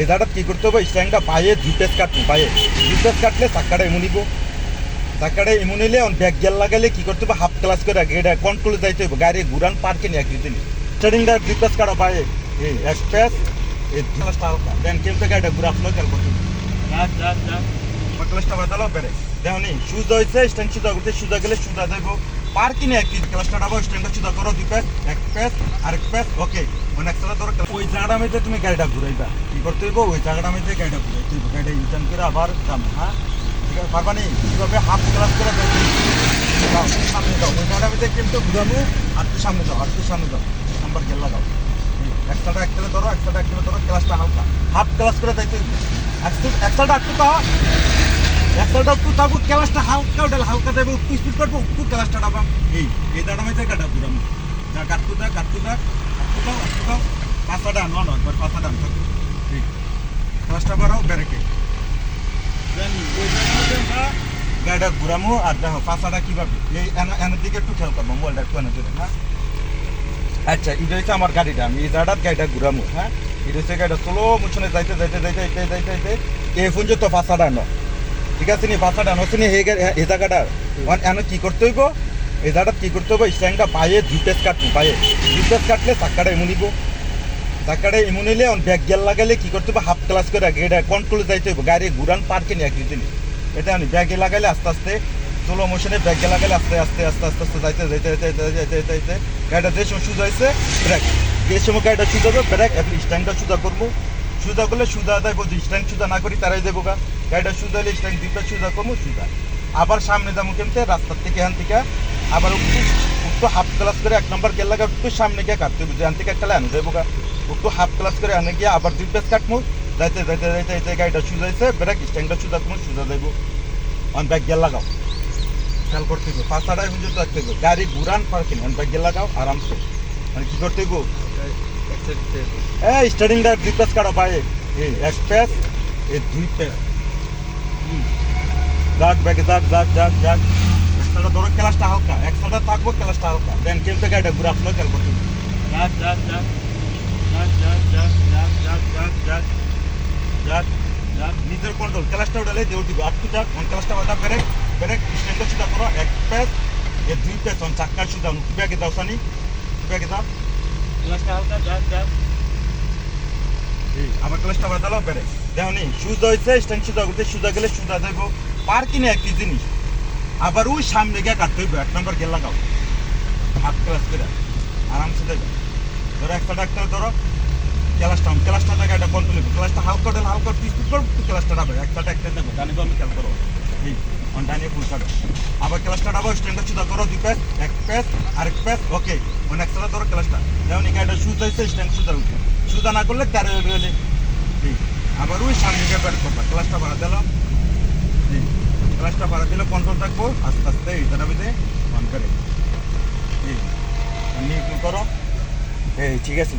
এই কি করতে হবে? স্ট্যান্ডটা পায়ে পেস কাটবো পায়ে। পেস কাটলে চাক্কাটা এমন নিব চাক্কাটা এমন নিলে ব্যাগ গেল লাগালে কি করতে হবে? হাফ ক্লাস করে এটা কন্ট্রোলে যাইতে হবে। গাড়ি ঘুরান পার্কে নিয়ে একদিন স্টার্টিংটা দুই পেস কাটো পায়ে। এই এক পেস এই দেন কেমতে গাড়িটা ঘুরা ফ্লো খেয়াল করতে হবে ক্লাসটা বাজালো বেড়ে। দেখনি সুজা হয়েছে স্ট্যান্ড সুজা করতে সুজা গেলে সুজা দেবো পার্কিং এ একটি ক্লাসটা ডাবো স্ট্যান্ডটা সুজা করো দুই প্যাস এক প্যাস আরেক প্যাস ওকে মানে একসাথে ধরো ওই জায়গাটা মধ্যে তুমি গাড়িটা ঘুরাইবা, কি করতে হইব? ওই জায়গাটা মধ্যে গাড়িটা ঘুরাইতে হইব, গাড়িটা ইউটার্ন করে আবার যাম হ্যাঁ? ঠিক আছে, পারবা নি? কীভাবে হাফ ক্লাস করে সামনে যাও। ওই জায়গাটা মধ্যে কিন্তু ঘুরাবো? আর তুই সামনে যাও, আর তুই সামনে যাও নাম্বার গেল লাগাও। একসাথে একসাথে ধরো একসাথে একসাথে ধরো ক্লাসটা হালকা। হাফ ক্লাস করে যাইতে হইব। একসাথে একটু পাওয়া একটু তারপর ক্লাসটা হালকা ওটা হালকা দেবে একটু স্পিড করব একটু ক্লাসটা ডাবাম এই এই দাঁড়া মাঝে কাটা ঘুরাম যা, কাটতু দা কাটতু দা কাটতু দাও কাটতু দাও। পাঁচটা ডান নন একবার পাঁচটা ডান থাকো। ঠিক ক্লাসটা বাড়াও ব্যারেকে গাড়িটা ঘুরামো আর দেখো পাঁচাটা কীভাবে। এই এনা- এনার দিকে একটু খেয়াল করব, মোবাইলটা একটু এনে দেবেন হ্যাঁ? আচ্ছা এটা হচ্ছে আমার গাড়িটা, আমি এই জায়গাটার গাড়িটা ঘুরামো হ্যাঁ? এটা হচ্ছে গাড়িটা স্লো মোশনে যাইতে যাইতে যাইতে যাইতে যাইতে, এই পর্যন্ত পাঁচাটা ন ঠিক আছে নি পাঁচাটা নচ্ছে নি এই জায়গাটার এখন কি করতে হইব? এই জায়গাটা কি করতে হবে স্ট্যান্ডটা পায়ে পেস কাটবো পায়ে। পেস কাটলে চাক্কাটা এমন নিব। চাক্কাটা এমন নিলে ব্যাগ গেল লাগালে কি করতে হবে হাফ ক্লাস করে এটা কন্ট্রোলে যাইতে হবে গাড়ি ঘুরান পার্কে নিয়ে একদিন এটা আমি ব্যাগে লাগালে আস্তে আস্তে স্লো মোশনে ব্যাগ ব্যাগে লাগালে আস্তে আস্তে আস্তে আস্তে আস্তে যাইতে যাইতে যাইতে যাইতে যাইতে যাইতে গাড়িটা যে সময় সুদ হয়েছে ব্রেক যে সময় গাড়িটা সুদ হবে ব্রেক এখন স্ট্যান্ডটা সুদা করব। সুদা করলে সুদা দেয় বলছি স্ট্যান্ড সুদা না করি তারাই দেবো গা। গাড়িটা সুদা হলে স্ট্যান্ড দুইটা সুদা করব সুদা। আবার সামনে যাব কেমতে, রাস্তার থেকে, এখান থেকে। আবার একটু একটু হাফ ক্লাস করে এক নম্বর গেল লাগা একটু সামনে গিয়ে কাটতে হবে এখান থেকে একটা আনে দেবো গা। একটু হাফ ক্লাস করে আনে গিয়ে আবার দুই পেস কাটবো যাইতে যাইতে যাইতে যাইতে গাড়িটা সুদাইছে ব্রেক স্ট্যান্ডটা সুদা করব সুদা দেবো। অন ব্যাগ গেল লাগাও। খেয়াল করতে হবে পাঁচ আড়াই পর্যন্ত রাখতে হবে গাড়ি ঘুরান, পার্কিং, অন ব্যাগ গেল লাগাও, আরামসে। মানে কি করতে হবে এই স্টার্টিংটা দুই পেস কাটো পায়ে এই এক পেস এই দুই পেস যাক ব্যাগে যাক যাক যাক যাক একসাথে ধরো ক্লাসটা হালকা একসাথে থাকব ক্লাসটা হালকা দেন কেমতে গাড়িটা ঘুরে আসলো খেয়াল করতে যাক যাক যাক যাক যাক যাক যাক যাক যাক যাক যাক নিজের কন্ট্রোল ক্লাসটা উঠালে দেউল দিব আটটু যাক অন ক্লাসটা বাধা ব্রেক ব্রেক স্ট্যান্ডটা সুদা করো এক পেস এই দুই পেস অন চাক্কার সুদা ব্যাগে দাও সানি ব্যাগে দাও ক্লাসটা হালকা যাক যাক আমার ক্লাসটা বাদালো বেড়ে দেখো নি সুদা হয়েছে স্ট্যান্ড সুদা করতে সুদা গেলে সুদা দেব পার্কিংয়ে একটি জিনিস। আবার ওই সামনে গিয়ে কাটতে হইব, এক নম্বর গেল লাগাও। হাফ ক্লাস করে, আরামসে দেবে ধরো একটা ডাক্তার, ধরো, ক্লাসটা ক্লাসটা দেখা এটা কন্ট্রোল হবে ক্লাসটা হালকা দিলে হালকা পিস করো ক্লাসটা ডাবে একটা একটা দেবো জানিব আমি খেয়াল করো। এই, অন ডাইনে ফুল কাটো আবার ক্লাসটা ডাবো স্ট্যান্ডটা সুদা করো, দুই প্যাস আরেক প্যাস ওকে মানে একসাথে ধরো ক্লাসটা। যেমন এই গাড়িটা সুতা হয়েছে স্ট্যান্ড সুতা উঠে সুতা না করলে তেরো ঠিক আবার ওই সামনে গিয়ে বের করবা, ক্লাসটা বাড়া দিলাম। ঠিক ক্লাসটা বাড়া দিলে কন্ট্রোল থাকব আস্তে আস্তে এইটা নামিতে অন করে। নিয়ে করো? এই, ঠিক আছে।